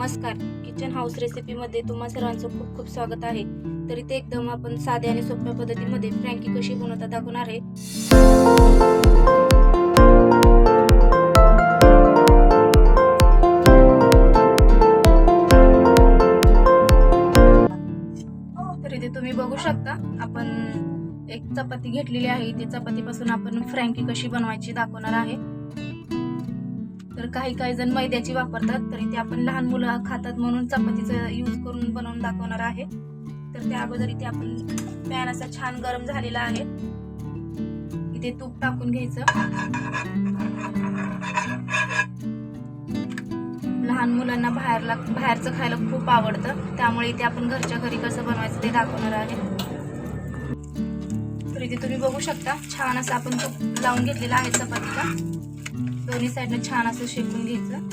नमस्कार. Kitchen house रेसिपीमध्ये तुम्हा सर्वांचं खूप खूप स्वागत आहे. तर इथे एकदम आपण साध्या आणि सोप्या पद्धतीमध्ये फ्रँकी कशी बनवता दाखवणार आहे. हो, तर इथे तुम्ही बघू शकता आपण एक चपाती घेतलेली आहे. ती चपातीपासून आपण फ्रँकी कशी बनवायची दाखवणार आहे. तर काही काही जण मैद्याची वापरतात तरी ते आपण लहान मुलं खातात म्हणून चपातीचा यूज करून बनवून दाखवणार आहे. तर त्या अगोदर इथे आपण पॅन असा छान गरम झालेला आहे. इथे तूप टाकून घ्यायचं. लहान मुलांना बाहेरला बाहेरचं खायला खूप आवडतं. त्यामुळे इथे आपण घरच्या घरी कसं बनवायचं ते दाखवणार आहे. तर इथे तुम्ही बघू शकता छान असं आपण तूप लावून घेतलेला आहे चपातीला दोन्ही साईडनं छान असं शेकून घ्यायचं.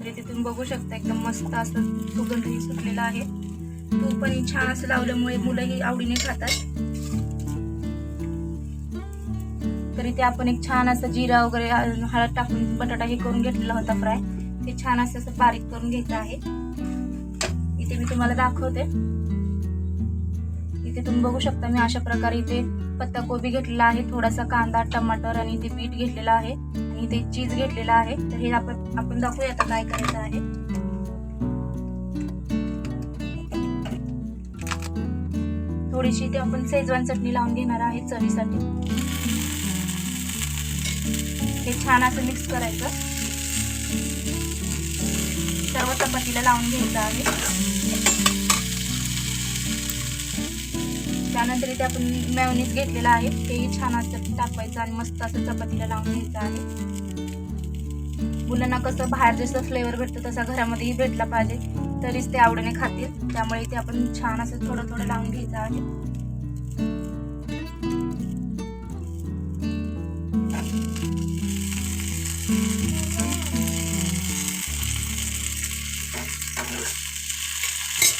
तर इथे तुम्ही बघू शकता एकदम मस्त असं सुगंधही सुटलेला आहे. तूप पण छान असं लावल्यामुळे मुलंही आवडीने खातात. तर इथे आपण एक छान असं जिरा वगैरे हळद टाकून बटाटा हे करून घेतलेला होता फ्राय. ते छान असं असं बारीक करून घ्यायचं आहे. इथे मी तुम्हाला दाखवते. इथे तुम्ही बघू शकता मी अशा प्रकारे इथे पत्ताकोबी घेतलेला आहे थोडासा कांदा टमाटर आणि इथे बीट घेतलेला आहे आणि इथे चीज घेतलेला आहे. तर हे आपण आपण दाखवूया आता काय करायचं आहे. थोडीशी ते आपण शेजवान चटणी लावून घेणार आहे चवीसाठी. हे छान असं मिक्स करायचं. सर्व चपातीला लावून घ्यायचं आहे. त्यानंतर इथे आपण मॅवनीज घेतलेला आहे. तेही छान असं टाकवायचं आणि मस्त असं चपातीला लावून घ्यायचं आहे. मुलांना कसं बाहेर जसं फ्लेवर भेटतो तसा घरामध्येही भेटला पाहिजे. तरीच ते आवडीने खातील. त्यामुळे इथे आपण छान असं थोडं थोडं लावून घ्यायचं आहे.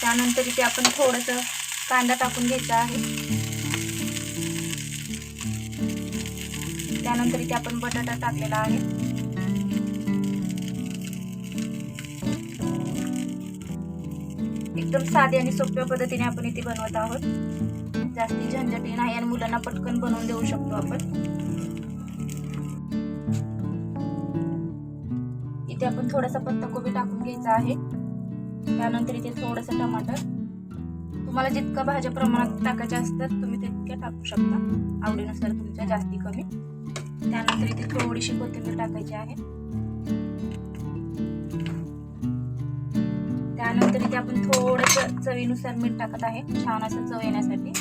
त्यानंतर इथे आपण थोडंसं कांदा टाकून घ्यायचा आहे. त्यानंतर इथे आपण बटाटा टाकलेला आहे. एकदम साधी आणि सोप्या पद्धतीने आपण इथे बनवत आहोत. जास्ती झंझटी नाही आणि मुलांना पटकन बनवून देऊ शकतो आपण. इथे आपण थोडासा पत्ताकोबी टाकून घ्यायचा आहे. त्यानंतर इथे थोडंसं टमाटर. तुम्हाला जितकं भाज्या प्रमाणात टाकायच्या असतात तुम्ही तितक्या टाकू शकता. आवडीनुसार तुमच्या जास्ती कमी. त्यानंतर इथे थोडीशी कोथिंबीर टाकायची आहे. त्यानंतर इथे आपण थोडंसं चवीनुसार मीठ टाकत आहे. छान असं चव येण्यासाठी.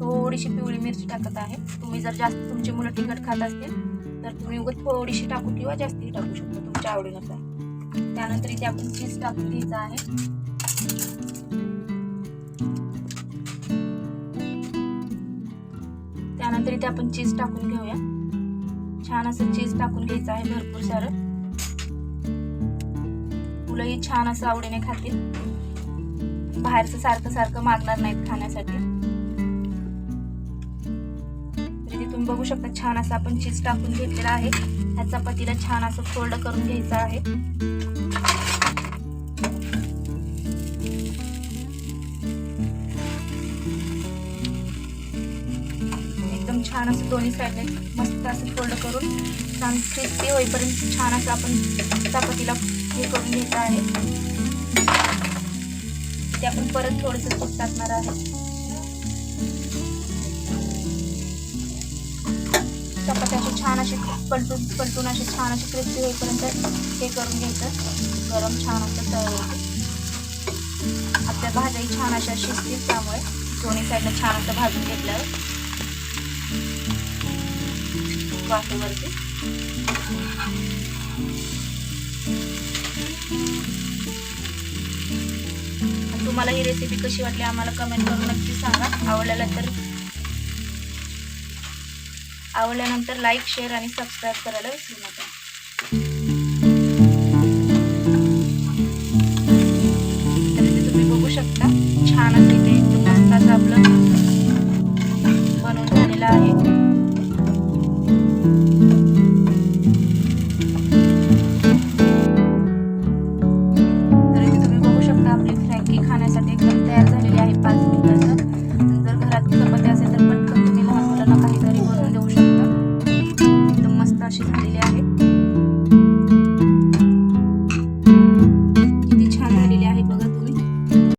थोडीशी पिवळी मिरची टाकत आहे. तुम्ही जर जास्त तुमची मुलं तिखट खात असतील तर तुम्ही उगत थोडीशी टाकू किंवा जास्ती टाकू शकता तुमच्या आवडीनुसार. त्यानंतर इथे आपण चीज टाकून घ्यायचं आहे. त्यानंतर इथे आपण चीज टाकून घेऊया. छान असं चीज टाकून घ्यायचं आहे भरपूर सारं. मुलंही छान असं आवडीने खातील. बाहेरचं सारखं सारखं मागणार नाहीत खाण्यासाठी. तर तुम्ही बघू शकता छान असं आपण चीज टाकून घेतलेला आहे. ह्या चपातीला छान असं फोल्ड करून घ्यायचं आहे. छान असं दोन्ही साईडने मस्त असं फोल्ड करून छान क्रिस्पी होईपर्यंत छान असं आपण चपातीला हे करून घ्यायचं आहे. ते आपण परत थोडंसं तूप टाकणार आहे. चपाती अशी छान अशी पलटून पलटून अशी छान अशी क्रिस्पी होईपर्यंत हे करून घ्यायचं. गरम छान असं तयार होते आपल्या भाज्याही छान अशा शिजतील त्यामुळे दोन्ही साईडनं छान असं भाजून घेतल्यावर. वाफेवरती. तुम्हाला ही रेसिपी कशी वाटली आम्हाला कमेंट करून नक्की सांगा. आवडल्याला तर आवडल्यानंतर लाईक शेअर आणि सबस्क्राईब करायला विसरू नका. तर तुम्ही बघू शकता छान असेल